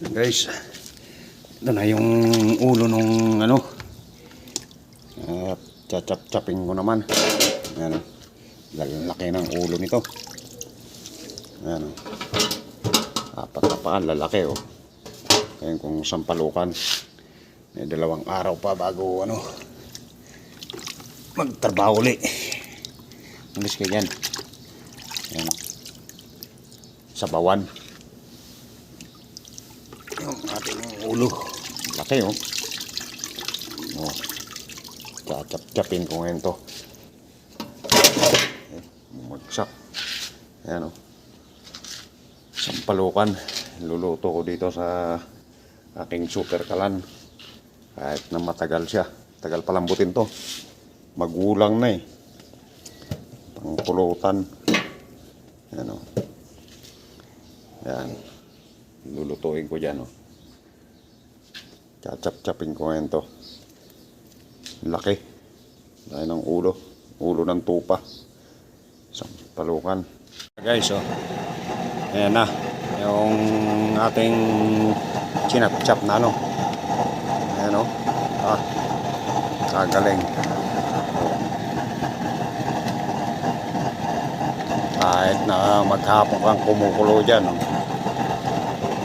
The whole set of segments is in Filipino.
guys ito na yung ulo nung ano. At chachap-chapin ko naman. Yan lalaki ng ulo nito. Yan apat na paan lalaki oh. Yan kung sampalukan. May dalawang araw pa bago ano magtrabaho uli. Alis ka yan yan sa bawan yung ating ulo. Laki oh. Oh. Chachap-chapin ko ngayon to. Eh, bumagsak ayan oh. Sampalukan. Luluto ko dito sa aking super kalan. Kahit na matagal siya. Tagal palambutin to. Magulang na eh. Pangpulutan yan o yan lulutuin ko dyan o chachap-chapin ko ngayon to. Laki. Dahil ng ulo. Ulo ng tupa. Isang palukan. Guys oh. Ayan na. Yung ating chinap-chap na ano. Ayan oh. Ah kagaling. Kahit na maghapon kang kumukulo dyan oh.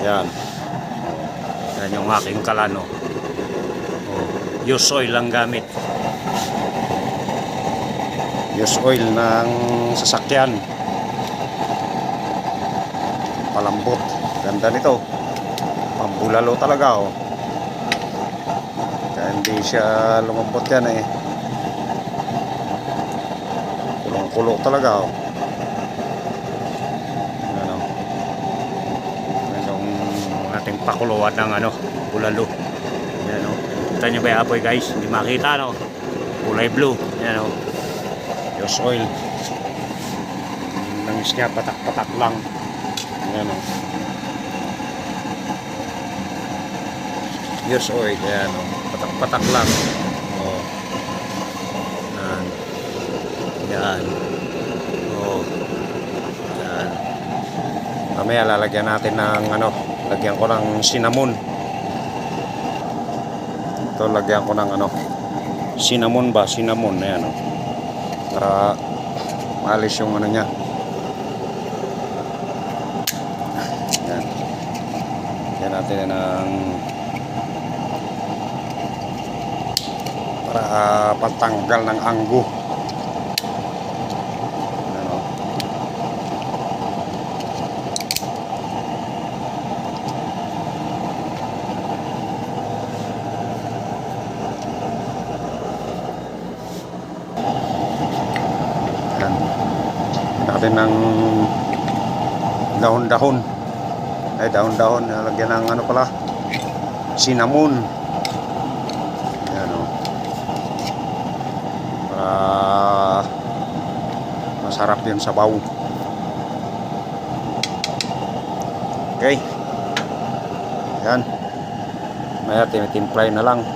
yan yan yung aking kalano. Oh. use oil lang gamit. Use oil ng sasakyan. Palambot. Ganda nito. Pambulalo talaga oh. Kaya hindi siya lumambot yan eh. Kulong kulo talaga oh ano yan yung ating pakuluan ng ano bulalo. Yan oh. Kita nyo ba yung apoy guys? Hindi makita no? Kulay blue. Yan oh. Diyos oil nangis niya patak-patak lang. Yan o Diyos oil yan o patak-patak lang. O yan yan o yan mamaya lalagyan natin ng ano lagyan ko ng cinnamon. Ito lagyan ko ng ano cinnamon ba? Cinnamon ayan o para maalis yung ano niya. Yan yan natin ng para ah, pantanggal ng anggo Natin ng dahon-dahon. Ay, dahon-dahon. Lagyan ng ano pala? Cinnamon. Yan o. Para masarap yung sabaw. Okay. Yan. Maya tinitimplay na lang.